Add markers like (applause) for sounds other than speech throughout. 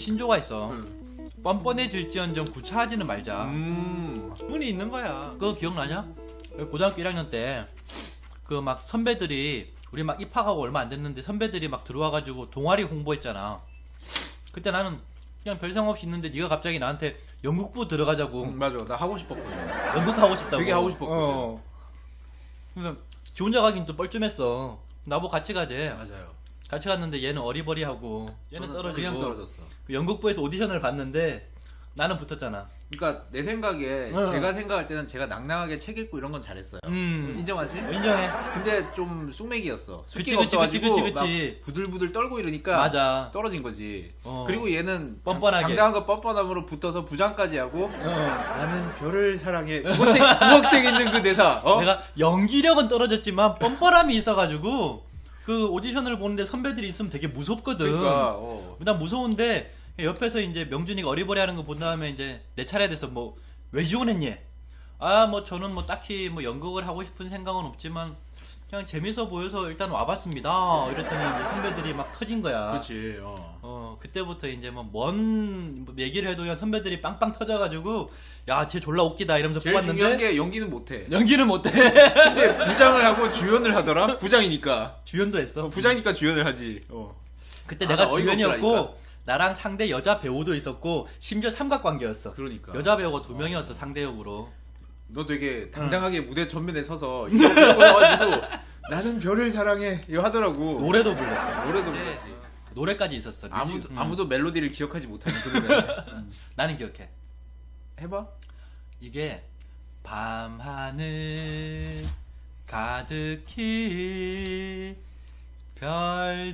신조가 있어. 응. 뻔뻔해질지언정 구차하지는 말자. 음. 충분히 있는 거야. 그거 기억나냐? 고등학교 1학년 때 그 막 선배들이 우리 막 입학하고 얼마 안 됐는데 선배들이 막 들어와가지고 동아리 홍보했잖아. 그때 나는 그냥 별 생각 없이 있는데 네가 갑자기 나한테 연극부 들어가자고 응, 맞아. 나 하고 싶었거든. 연극 하고 싶다고. 되게 하고 싶었거든. 어. 그래서 지 혼자 가긴 좀 뻘쭘했어. 나보고 같이 가재. 맞아요. 같이 갔는데 얘는 어리버리하고 얘는 떨어지고 그냥 떨어졌어. 그 연극부에서 오디션을 봤는데 나는 붙었잖아. 그러니까 내 생각에 어. 제가 생각할 때는 제가 낭낭하게 책 읽고 이런 건 잘했어요. 음. 인정하지? 인정해. 근데 좀 쑥맥이었어. 그치, 그치, 그치, 그치, 그치. 막 부들부들 떨고 이러니까 맞아. 떨어진 거지. 어. 그리고 얘는 뻔뻔하게. 당- 당당한 거 뻔뻔함으로 붙어서 부장까지 하고 어. 나는 별을 사랑해. 우억책 우억책 있는 그 대사. 어? 내가 연기력은 떨어졌지만 뻔뻔함이 있어가지고 그 오디션을 보는데 선배들이 있으면 되게 무섭거든. 그러니까 어. 난 무서운데 옆에서 이제 명준이가 어리버리하는 거 본 다음에 이제 내 차례 돼서 뭐 왜 지원했니? 아 뭐 저는 뭐 딱히 뭐 연극을 하고 싶은 생각은 없지만 그냥 재밌어 보여서 일단 와봤습니다. 이랬더니 이제 선배들이 막 터진 거야. 그렇지. 어. 어 그때부터 이제 뭐뭔 얘기를 해도 그냥 선배들이 빵빵 터져가지고 야 쟤 졸라 웃기다 이러면서 제일 중요한 뽑았는데 게 연기는 못해. 연기는 못해. 근데 부장을 하고 주연을 하더라. 부장이니까. 주연도 했어. 어, 부장이니까 주연을 하지. 어. 그때 아, 내가 나 어이가 주연이었고. 나랑 상대 여자 배우도 있었고 심지어 삼각관계였어. 그러니까. 여자 배우가 두 명이었어 상대 역으로. 너 되게 당당하게 무대 전면에 서서 이거 들어가지고 (laughs) 나는 별을 사랑해 이거 하더라고. 노래도 불렀어. 노래도 네. 불렀지. 노래까지 있었어. 아무도 뮤직- 음. 아무도 멜로디를 기억하지 못하는 그 노래. (laughs) 나는 기억해. 해봐. 이게 밤하늘 가득히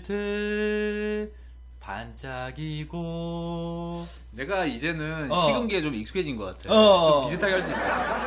별들 반짝이고 내가 이제는 어. 식음기에 좀 익숙해진 것 같아. 어. 좀 비슷하게 할 수 있다.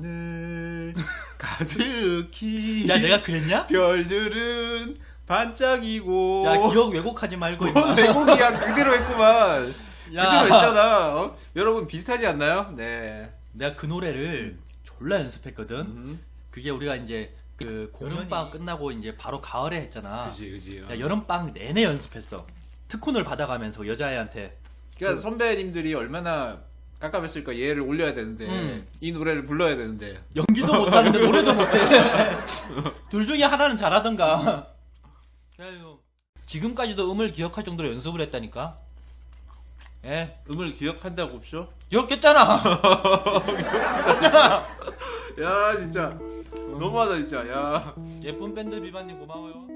밤하늘 가득히 야 내가 그랬냐? 별들은 반짝이고 야 기억 왜곡하지 말고 뭔 임마. 내곡이야 그대로 했구만. 야. 그대로 했잖아. 어? 여러분 비슷하지 않나요? 네. 내가 그 노래를 졸라 연습했거든. 음. 그게 우리가 이제 그 공연방 끝나고 이제 바로 가을에 했잖아. 그지 그지. 야, 여름방 내내 연습했어. 특훈을 받아가면서 여자애한테. 그러니까 선배님들이 얼마나 깜깜했을까 얘를 올려야 되는데 음. 이 노래를 불러야 되는데 연기도 못하는데 노래도 못해. (laughs) 둘 중에 하나는 잘하던가. 지금까지도 음을 기억할 정도로 연습을 했다니까. 예, 음을 기억한다고 없죠? 기억했잖아. (laughs) 야 진짜 너무하다 진짜 야 예쁜 밴드 비반님 고마워요.